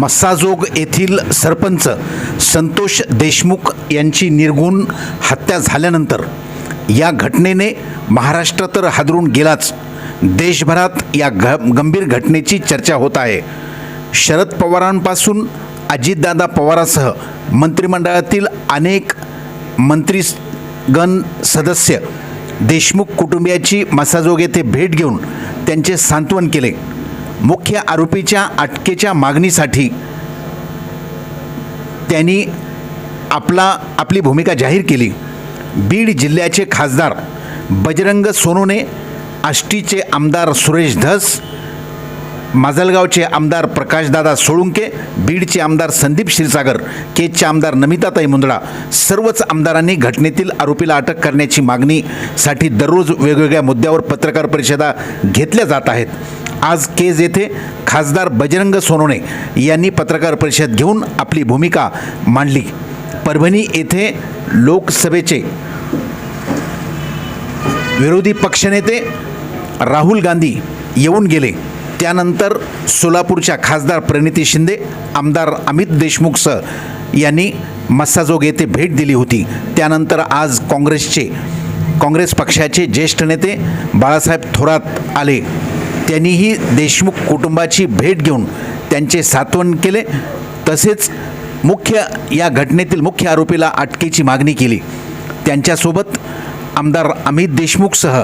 मस्साजोग येथील सरपंच संतोष देशमुख यांची निर्गुण हत्या झाल्यानंतर या घटनेने महाराष्ट्र तर हादरून गेलाच. देशभरात या घ गंभीर घटनेची चर्चा होत आहे. शरद पवारांपासून अजितदादा पवारासह मंत्रिमंडळातील अनेक मंत्रीगण सदस्य देशमुख कुटुंबियाची मसाजोग येथे भेट घेऊन त्यांचे सांत्वन केले. मुख्य आरोपीच्या अटकेच्या मागणीसाठी त्यांनी आपला आपली भूमिका जाहीर केली. बीड जिल्ह्याचे खासदार बजरंग सोनूने आष्टीचे आमदार सुरेश धस माजलगावचे आमदार प्रकाशदादा सोळुंके बीडचे आमदार संदीप क्षीरसागर केजचे आमदार नमिताताई मुंदडा सर्वच आमदारांनी घटनेतील आरोपीला अटक करण्याची मागणीसाठी दररोज वेगवेगळ्या मुद्द्यावर पत्रकार परिषदा घेतल्या जात आहेत. आज केज येथे खासदार बजरंग सोनवणे यांनी पत्रकार परिषद घेऊन आपली भूमिका मांडली. परभणी येथे लोकसभेचे विरोधी पक्षनेते राहुल गांधी येऊन गेले. त्यानंतर सोलापूरच्या खासदार प्रणिती शिंदे आमदार अमित देशमुखसह यांनी मस्साजोग येथे भेट दिली होती. त्यानंतर आज काँग्रेसचे काँग्रेस पक्षाचे ज्येष्ठ नेते बाळासाहेब थोरात आले. त्यांनीही देशमुख कुटुंबाची भेट घेऊन त्यांचे सात्वन केले. तसेच मुख्य या घटनेतील मुख्य आरोपीला अटकेची मागणी केली. त्यांच्यासोबत आमदार अमित देशमुखसह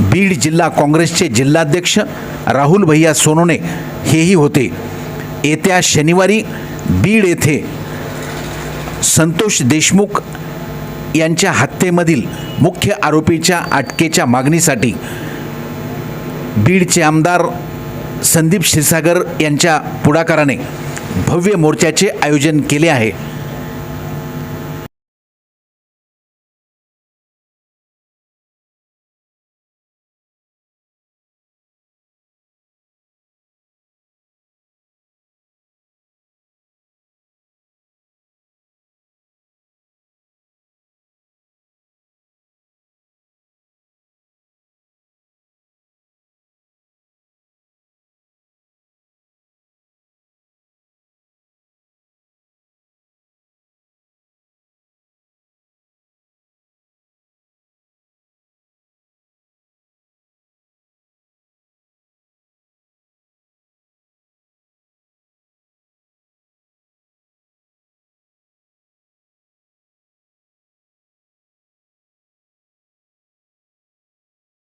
बीड जिल्हा काँग्रेसचे जिल्हाध्यक्ष राहुल भैया सोनोने हेही होते. येत्या शनिवारी बीड येथे संतोष देशमुख यांच्या हत्येमधील मुख्य आरोपीच्या अटकेच्या मागणीसाठी बीडचे आमदार संदीप क्षीरसागर यांच्या पुढाकाराने भव्य मोर्चाचे आयोजन केले आहे.